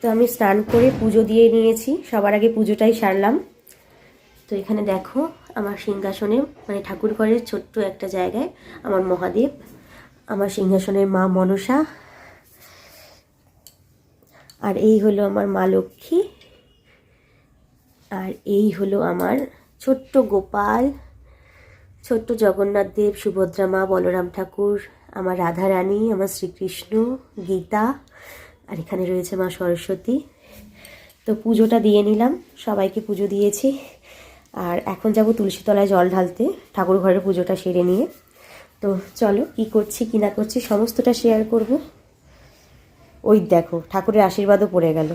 তো আমি স্নান করে পুজো দিয়ে নিয়েছি। সবার আগে পুজোটাই সারলাম। তো এখানে দেখো আমার সিংহাসনে মানে ঠাকুর ঘরের ছোট্ট একটা জায়গায় আমার মহাদেব, আমার সিংহাসনের মা মনসা, আর এই হলো আমার মা লক্ষ্মী, আর এই হলো আমার ছোট্ট গোপাল, ছোট্ট জগন্নাথ দেব, সুভদ্রা মা, বলরাম ঠাকুর, আমার রাধা রানী আমার শ্রীকৃষ্ণ, গীতা আর এখানে রয়েছে মা সরস্বতী। তো পুজোটা দিয়ে নিলাম, সবাইকে পুজো দিয়েছি। আর এখন যাব তুলসীতলায় জল ঢালতে, ঠাকুর ঘরের পুজোটা সেরে নিয়ে। তো চলো, কি করছি, কি না করছি, সমস্তটা শেয়ার করব। ওই দেখো, ঠাকুরের আশীর্বাদও পড়ে গেল।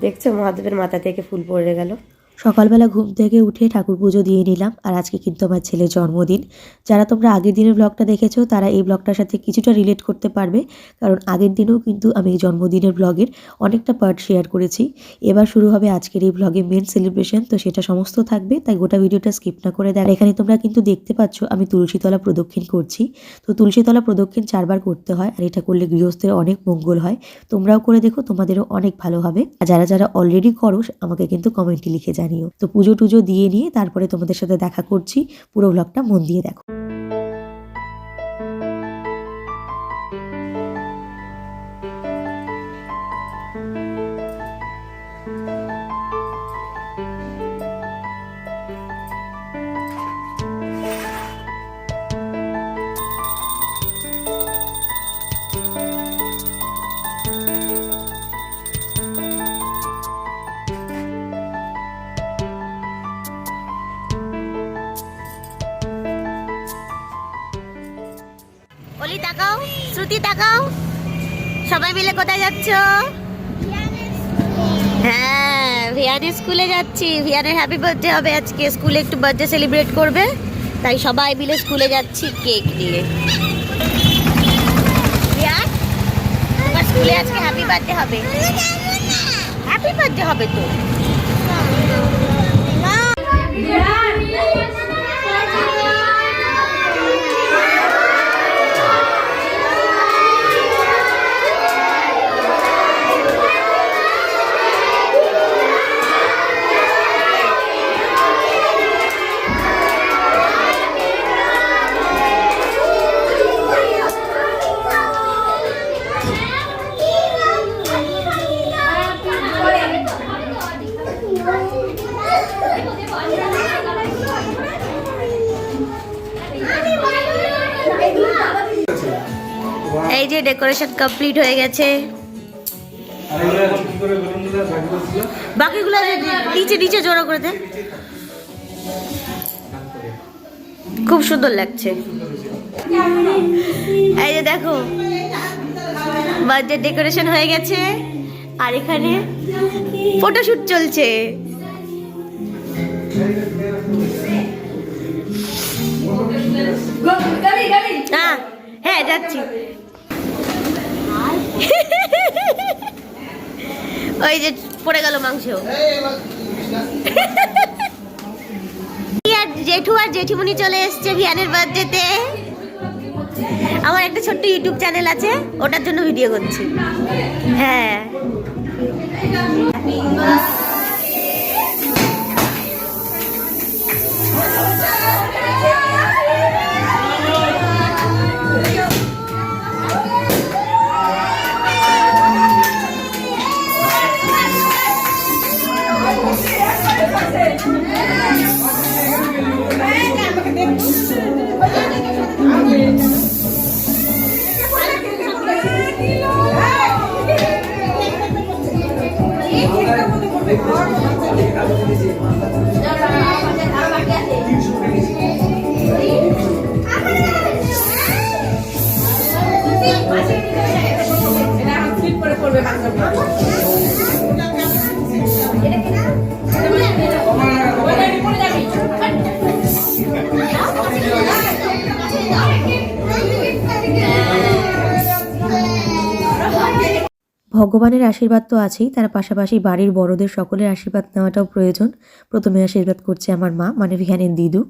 দেখছ, মহাদেবের মাথা থেকে ফুল পড়ে গেল। সকালবেলা ঘুম থেকে উঠে ঠাকুর পুজো দিয়ে নিলাম। আর আজকে কিন্তু আমার ছেলের জন্মদিন। যারা তোমরা আগের দিনের ব্লগটা দেখেছ, তারা এই ব্লগটার সাথে কিছুটা রিলেট করতে পারবে। কারণ আগের দিনেও কিন্তু আমি এই জন্মদিনের ব্লগের অনেকটা পার্ট শেয়ার করেছি। এবার শুরু হবে আজকের এই ব্লগে মেন সেলিব্রেশন তো সেটা সমস্ত থাকবে। তাই গোটা ভিডিওটা স্কিপ না করে দেয় এখানে তোমরা কিন্তু দেখতে পাচ্ছ, আমি তুলসীতলা প্রদক্ষিণ করছি। তো তুলসীতলা প্রদক্ষিণ চারবার করতে হয়, আর এটা করলে গৃহস্থের অনেক মঙ্গল হয়। তোমরাও করে দেখো, তোমাদেরও অনেক ভালো হবে। আর যারা যারা অলরেডি করো, আমাকে কিন্তু কমেন্টে লিখে জানিও। তো পুজো টুজো দিয়ে নিয়ে তারপরে তোমাদের সাথে দেখা করছি। পুরো ব্লগটা মন দিয়ে দেখো। অলি তাকাও। শ্রুতি, তাকাও। সবাই মিলে কোথায় যাচ্ছ? হ্যাঁ ভিয়ানের স্কুলে যাচ্ছি। ভিয়ানের হ্যাপি বার্থডে হবে আজকে। স্কুলে একটু বার্থডে সেলিব্রেট করবে। তাই সবাই মিলে স্কুলে যাচ্ছি কেক নিয়ে। ভিয়ান স্কুলে আজকে হ্যাপি বার্থডে হবে। হ্যাপি বার্থডে হবে তো। এই যে ডেকোরেশন কমপ্লিট হয়ে গেছে। বাকিগুলো নিচে নিচে জড়ো করে দেন খুব সুন্দর লাগছে। এই যে দেখো, বার্থডে ডেকোরেশন হয়ে গেছে। আর এখানে ফটোশুট চলছে। হ্যাঁ যাচ্ছি। ওই যে পড়ে গেল মাংস। জেঠু আর জেঠিমুনি চলে এসছে ভিয়ানের বার্থডেতে। আমার একটা ছোট্ট ইউটিউব চ্যানেল আছে, ওটার জন্য ভিডিও করছি। হ্যাঁ। ভগবানের আশীর্বাদ তো আছেই, তার পাশাপাশি বাড়ির বড়দের সকলের আশীর্বাদ নেওয়াটাও প্রয়োজন। প্রথমে আশীর্বাদ করছে আমার মা মানে ভিহানের দিদু।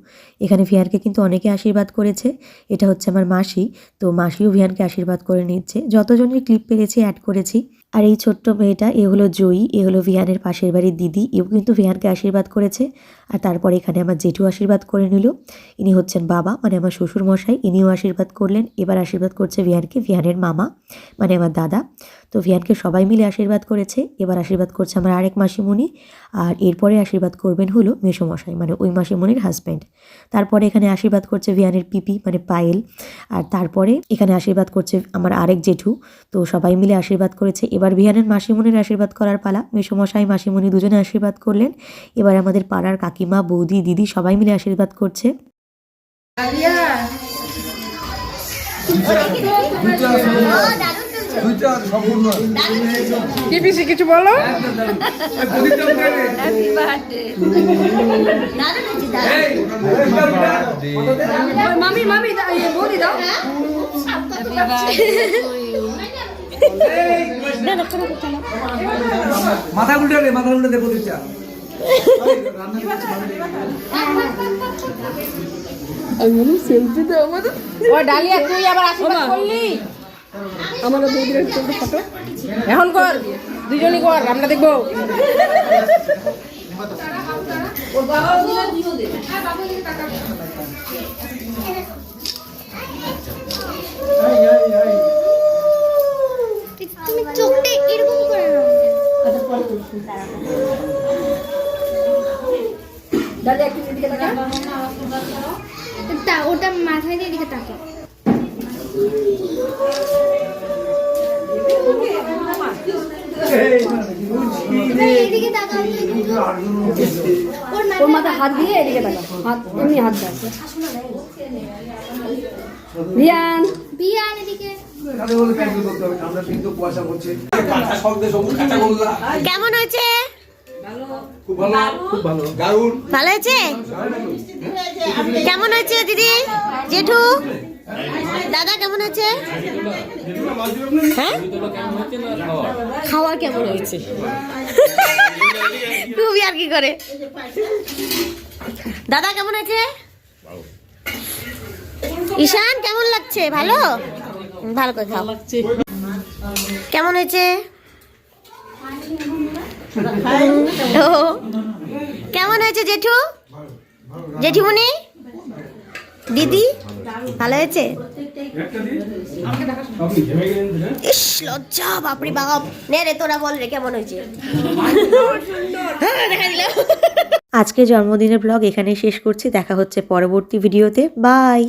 এখানে ভিহানকে কিন্তু অনেকে আশীর্বাদ করেছে, এটা হচ্ছে আমার মাসি। তো মাসিও ভিহানকে আশীর্বাদ করে নিচ্ছে। যতজনের ক্লিপ পেরেছি অ্যাড করেছি। আর এই ছোট্ট মেয়েটা, এ হলো জয়ী, এ হলো ভিয়ানের পাশের বাড়ির দিদি, এও কিন্তু ভিয়ানকে আশীর্বাদ করেছে। আর তারপরে এখানে আমার জেঠু আশীর্বাদ করে নিল। ইনি হচ্ছেন বাবা মানে আমার শ্বশুর মশাই ইনিও আশীর্বাদ করলেন। এবার আশীর্বাদ করছে ভিয়ানকে, ভিয়ানের মামা মানে আমার দাদা। তো ভিয়ানকে সবাই মিলে আশীর্বাদ করেছে। এবার আশীর্বাদ করছে আমার আরেক মাসিমণি। আর এরপরে আশীর্বাদ করবেন হলো মেসোমশাই মানে ওই মাসিমণির হাজব্যান্ড তারপরে এখানে আশীর্বাদ করছে ভিয়ানের পিপি মানে পায়েল। আর তারপরে এখানে আশীর্বাদ করছে আমার আরেক জেঠু। তো সবাই মিলে আশীর্বাদ করেছে। এবার ভিয়ানের মাসিমণির আশীর্বাদ করার পালা। মেসোমশাই, মাসিমণি দুজনে আশীর্বাদ করলেন। এবার আমাদের পাড়ার কাকিমা বৌদি দিদি সবাই মিলে আশীর্বাদ করছে। কিছু বলো? মামি মামি বলি দাও। মাথা উল্টে দে মাথা উল্টে দে প্রদীপটা ও ডালিয়া তুই আবার আশীর্বাদ করলি? ফটো। এখন কর দুজনই কর আমরা দেখব। তুমি ওর মাথায় হাত দিয়ে এদিকে হাত এমনি হাত দাও রিয়ান বিয়ান এদিকে কেমন হয়েছে? খুব ভালো। খুব ভালো। দারুণ। ভালো হয়েছে? কেমন হয়েছে দিদি? জেঠু? দাদা, কেমন হয়েছে হ্যাঁ? খাওয়ার কেমন হয়েছে? খুবই আর কি করে? দাদা, কেমন আছে? ঈশান, কেমন লাগছে? ভালো? ভালো করে খাও। কেমন হয়েছে? কেমন হয়েছে জেঠু? জেঠিমণি? দিদি? ভালো হয়েছে? ইস লজ্জা বাপরে বাপ। নে রে তোরা বল রে কেমন হয়েছে? হ্যাঁ, দেখা দিল আজকে জন্মদিনের ব্লগ এখানে শেষ করছি। দেখা হচ্ছে পরবর্তী ভিডিওতে বাই